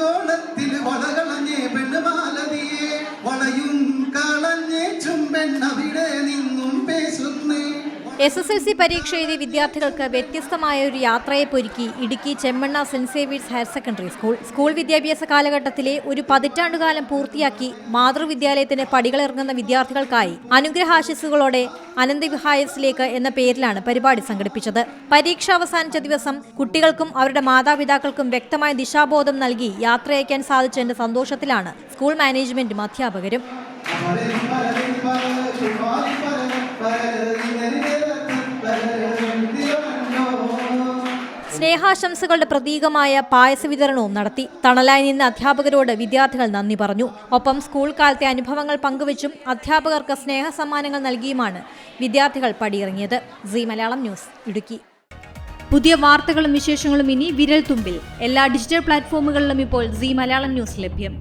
കോണത്തിൽ വളകളഞ്ഞേ പെണ്ണുമാലതിയെ വളയും കളഞ്ഞേ നിന്നും പേശുന്നേ എസ് എസ് എൽ സി പരീക്ഷ എഴുതിയ വിദ്യാർത്ഥികൾക്ക് വ്യത്യസ്തമായ ഒരു യാത്രയെ പൊരുക്കി Idukki Chemmanna saint Xavier's higher secondary school. School വിദ്യാഭ്യാസ കാലഘട്ടത്തിലെ ഒരു പതിറ്റാണ്ടുകാലം പൂർത്തിയാക്കി മാതൃവിദ്യാലയത്തിന് പടികളിറങ്ങുന്ന വിദ്യാർത്ഥികൾക്കായി അനുഗ്രഹാശിസുകളോടെ അനന്തവിഹായസിലേക്ക് എന്ന പേരിലാണ് പരിപാടി സംഘടിപ്പിച്ചത്. പരീക്ഷ അവസാനിച്ച ദിവസം കുട്ടികൾക്കും അവരുടെ മാതാപിതാക്കൾക്കും വ്യക്തമായ ദിശാബോധം നൽകി യാത്രയയക്കാൻ സാധിച്ചതിന്റെ സന്തോഷത്തിലാണ് സ്കൂൾ മാനേജ്മെന്റും അധ്യാപകരും. സ്നേഹാശംസകളുടെ പ്രതീകമായ പായസ വിതരണവും നടത്തി. തണലായി നിന്ന അധ്യാപകരോട് വിദ്യാർത്ഥികൾ നന്ദി പറഞ്ഞു. ഒപ്പം സ്കൂൾ കാലത്തെ അനുഭവങ്ങൾ പങ്കുവച്ചും അധ്യാപകർക്ക് സ്നേഹ സമ്മാനങ്ങൾ നൽകിയുമാണ് വിദ്യാർത്ഥികൾ പടിയിറങ്ങിയത്. C Malayalam news Idukki. പുതിയ വാർത്തകളും വിശേഷങ്ങളും ഇനി വിരൽ തുമ്പിൽ എല്ലാ ഡിജിറ്റൽ പ്ലാറ്റ്ഫോമുകളിലും ഇപ്പോൾ സി മലയാളം ന്യൂസ് ലഭ്യം.